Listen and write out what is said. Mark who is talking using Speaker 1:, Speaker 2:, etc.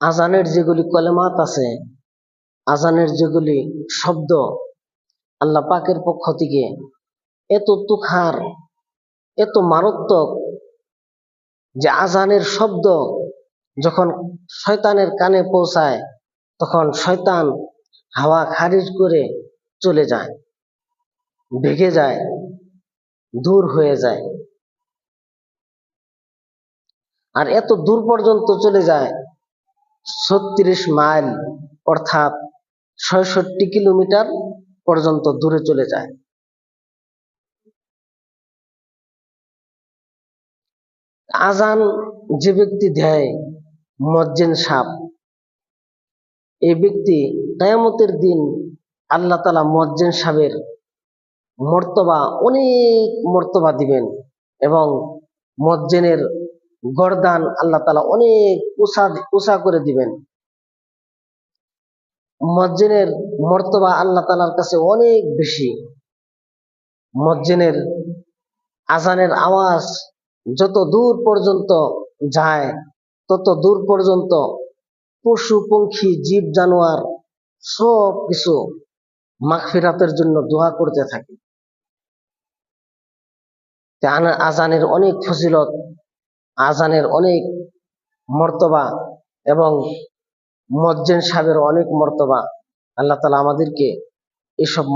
Speaker 1: আজানের যেগুলি কলেমাত আছে, আজানের যেগুলি শব্দ, আল্লাহ পাকের পক্ষ থেকে এত তুখার এত মারাত্মক যে আজানের শব্দ যখন শয়তানের কানে পৌঁছায়, তখন শয়তান হাওয়া খারিজ করে চলে যায়, ভেগে যায়, দূর হয়ে যায়। আর এত দূর পর্যন্ত চলে যায় ছত্রিশ মাইল, অর্থাৎ ছয়ষট্টি কিলোমিটার পর্যন্ত দূরে চলে যায়। আজান যে ব্যক্তি দেয় মজ্জেন সাপ এই ব্যক্তি কায়ামতের দিন আল্লাহ তালা মজ্জেন সাহের মর্তবা, অনেক মর্তবা দিবেন এবং মজ্জেনের গরদান আল্লাহ তালা অনেক উষা উষা করে দিবেন। মজ্জেনের মর্তবা আল্লাহ তালার কাছে অনেক বেশি। মজ্জেনের আজানের আওয়াজ যত দূর পর্যন্ত যায়, তত দূর পর্যন্ত পশু পঙ্খী জীব, জানোয়ার সব কিছু মাগফিরাতের জন্য দোয়া করতে থাকে। আজানের অনেক ফজিলত আজানের অনেক মর্তবা এবং মজ্জেন সাহেবের অনেক মর্তবা। আল্লাহ তালা আমাদেরকে এসব